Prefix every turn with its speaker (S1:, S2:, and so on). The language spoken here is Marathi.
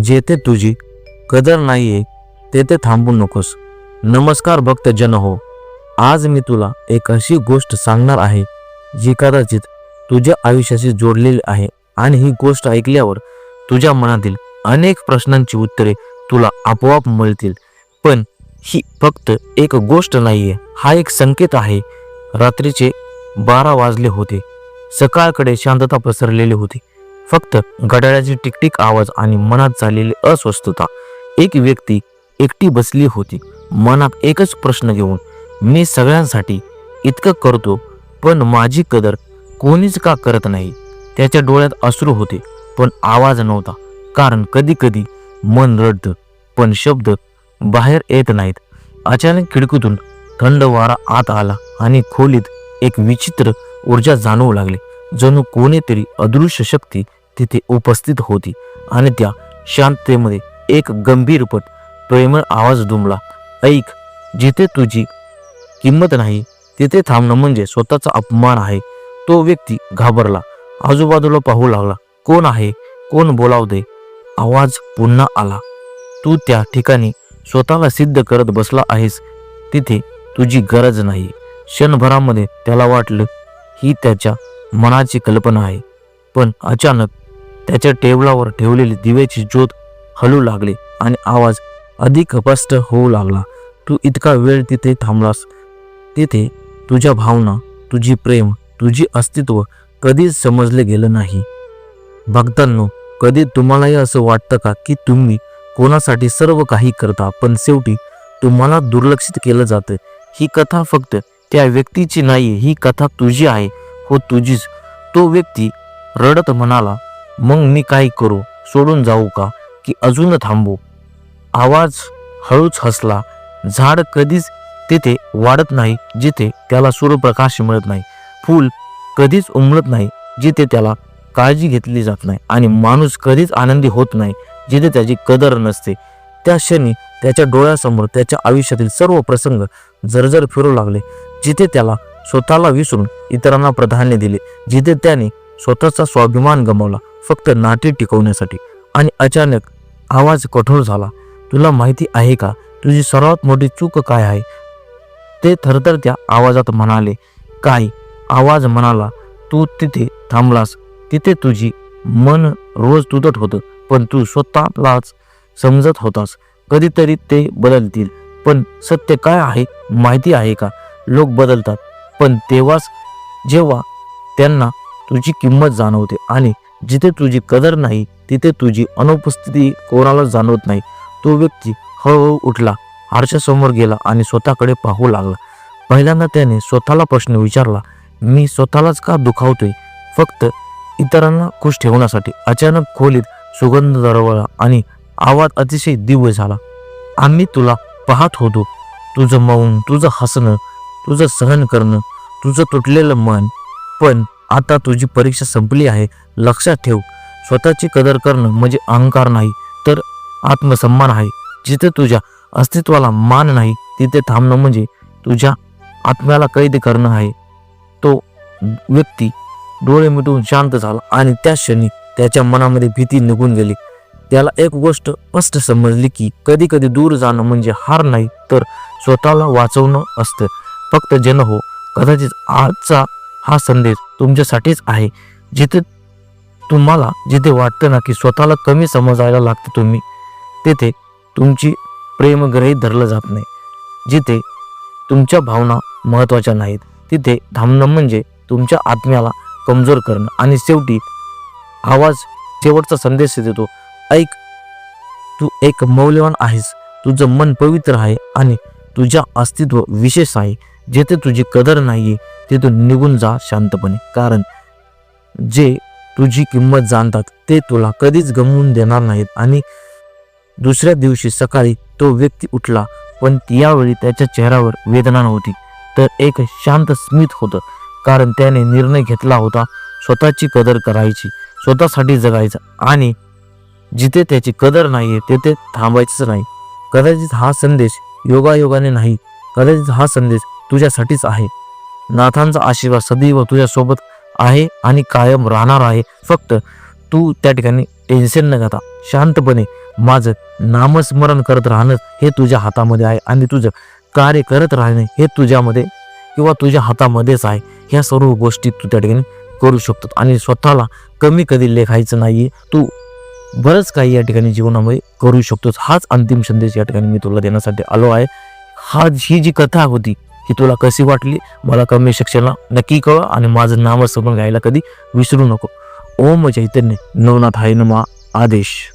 S1: जेथे तुझी कदर नाहीये तेथे थांबू नकोस. नमस्कार भक्त जन हो. आज मी तुला एक अशी गोष्ट सांगणार आहे जी कदाचित तुझ्या आयुष्याशी जोडलेली आहे आणि ही गोष्ट ऐकल्यावर तुझ्या मनातील अनेक प्रश्नांची उत्तरे तुला आपोआप मिळतील. पण ही फक्त एक गोष्ट नाहीये हा एक संकेत आहे. रात्रीचे बारा वाजले होते. सकाळकडे शांतता पसरलेली होती. फक्त घड्याळाची टिकटिक आवाज आणि मनात झालेली अस्वस्थता. एक व्यक्ती एकटी बसली होती. मनात एकच प्रश्न घेऊन मी सगळ्यांसाठी इतकं करतो पण माझी कदर कोणीच का करत नाही? त्याच्या डोळ्यात अश्रू होते पण आवाज नव्हता. कारण कधी कधी मन रडतं पण शब्द बाहेर येत नाहीत. अचानक खिडकीतून थंड वारा आत आला आणि खोलीत एक विचित्र ऊर्जा जाणवू लागली. जणू कोणीतरी अदृश्य शक्ती तिथे उपस्थित होती आणि त्या शांततेमध्ये एक गंभीरपट प्रेमळ आवाज दुमला ऐक जिथे तुझी किंमत नाही तिथे थांबणं म्हणजे स्वतःचा अपमान आहे. तो व्यक्ती घाबरला आजूबाजूला पाहू लागला कोण आहे? कोण बोलावते आवाज पुन्हा आला तू त्या ठिकाणी स्वतःला सिद्ध करत बसला आहेस तिथे तुझी गरज नाही. क्षणभरामध्ये त्याला वाटलं ही त्याच्या मनाची कल्पना आहे. पण अचानक त्याच्या टेबलावर ठेवलेली दिव्याची ज्योत हलू लागली आणि आवाज अधिक स्पष्ट होऊ लागला. तू इतका वेळ तिथे थांबलास. तिथे तुझ्या भावना तुझी प्रेम तुझी अस्तित्व कधीच समजले गेलं नाही. भक्तांनो कधी तुम्हालाही असं वाटतं का की तुम्ही कोणासाठी सर्व काही करता पण शेवटी तुम्हाला दुर्लक्षित केलं जातं? ही कथा फक्त त्या व्यक्तीची नाही ही कथा तुझी आहे. हो तुझीच. तो व्यक्ती रडत म्हणाला मग मी काय करू? सोडून जाऊ का? की अजून थांबू? आवाज हळूच हसला. झाड कधीच तिथे वाढत नाही जिथे त्याला सूर्यप्रकाश मिळत नाही. फूल कधीच उमलत नाही जिथे त्याला काळजी घेतली जात नाही. आणि माणूस कधीच आनंदी होत नाही जिथे त्याची कदर नसते. त्या क्षणी त्याच्या डोळ्यासमोर त्याच्या आयुष्यातील सर्व प्रसंग जर्जर फिरू लागले जिथे त्याला स्वतःला विसरून इतरांना प्राधान्य दिले जिथे त्याने स्वतःचा स्वाभिमान गमावला फक्त नाते टिकवण्यासाठी. आणि अचानक आवाज कठोर झाला तुला माहिती आहे का? तुझी सर्वात मोठी चूक काय आहे? ते थरथर त्या आवाजात म्हणाले काय आवाज म्हणाला तू तिथे थांबलास तिथे तुझी मन रोज तुटत होतं पण तू स्वतःलाच समजत होतास. कधीतरी ते बदलतील पण सत्य काय आहे माहिती आहे का? लोक बदलतात पण तेव्हाच जेव्हा त्यांना तुझी किंमत जाणवते आणि जिथे तुझी कदर नाही तिथे तुझी अनुपस्थिती कोणाला जाणवत नाही. तो व्यक्ती हळूहळू उठला आरशासमोर गेला आणि स्वतःकडे पाहू लागला. पहिल्यांदा त्याने स्वतःला प्रश्न विचारला मी स्वतःलाच का दुखावतोय? फक्त इतरांना खुश ठेवण्यासाठी. अचानक खोलीत सुगंध दरवळला आणि आवाज अतिशय दिव्य झाला. आम्ही तुला पाहत होतो. तुझं मौन तुझं हसणं तुझं सहन करणं तुझं तुटलेलं मन. पण आता तुझी परीक्षा संपली आहे. लक्षात ठेव स्वतःची कदर करणं म्हणजे अहंकार नाही तर आत्मसन्मान आहे. जिथे तुझ्या अस्तित्वाला मान नाही तिथे थांबणं म्हणजे तुझ्या आत्म्याला कैद करणं आहे. तो व्यक्ती डोळे मिटवून शांत झाला आणि त्या क्षणी त्याच्या मनामध्ये भीती निघून गेली. त्याला एक गोष्ट स्पष्ट समजली की कधी कधी दूर जाणं म्हणजे हार नाही तर स्वतःला वाचवणं असतं. फक्त जन हो. कदाचित आजचा हा संदेश तुमच्यासाठीच आहे. जिथे तुम्हाला जिथे वाटतं ना की स्वतःला कमी समजायला लागतं तुम्ही तिथे तुमची प्रेमग्रही धरलं जात नाही. जिथे तुमच्या भावना महत्त्वाच्या नाहीत तिथे थांबणं म्हणजे तुमच्या आत्म्याला कमजोर करणं. आणि शेवटी आवाज शेवटचा संदेश देतो ऐक तू एक मौल्यवान आहेस. तुझं मन पवित्र आहे आणि तुझ्या अस्तित्व विशेष आहे. जेथे तुझी कदर नाहीये तिथून निघून जा शांतपणे. कारण जे तुझी किंमत जाणतात ते तुला कधीच गमवून देणार नाहीत. आणि दुसऱ्या दिवशी सकाळी तो व्यक्ती उठला पण यावेळी त्याच्या चेहऱ्यावर वेदना नव्हती तर एक शांत स्मित होतं. कारण त्याने निर्णय घेतला होता स्वतःची कदर करायची स्वतःसाठी जगायचं. आणि जिथे त्याची कदर नाहीये तेथे थांबायचंच नाही. कदाचित हा संदेश योगायोगाने नाही कदाचित हा संदेश तुझ्यासाठीच आहे. नाथांचा आशीर्वाद सदैव तुझ्यासोबत आहे आणि कायम राहणार आहे. फक्त तू त्या ठिकाणी टेन्शन न घेता शांतपणे माझं नामस्मरण करत राहणं हे तुझ्या हातामध्ये आहे आणि तुझं कार्य करत राहणे हे तुझ्यामध्ये किंवा तुझ्या हातामध्येच आहे. ह्या सर्व गोष्टी तू त्या ठिकाणी करू शकतो आणि स्वतःला कमी कधी लेखायचं नाही तू बरंच काही या ठिकाणी जीवनामध्ये करू शकतोस. हाच अंतिम संदेश या ठिकाणी मी तुला देण्यासाठी आलो आहे. हा ही जी कथा होती ही तुला कशी वाटली? मला कमेंट सेक्शनला नक्की कळ आणि माझं नाव समजून घ्यायला कधी विसरू नको. ओम चैतन्य नवनाथ हाय नमा आदेश.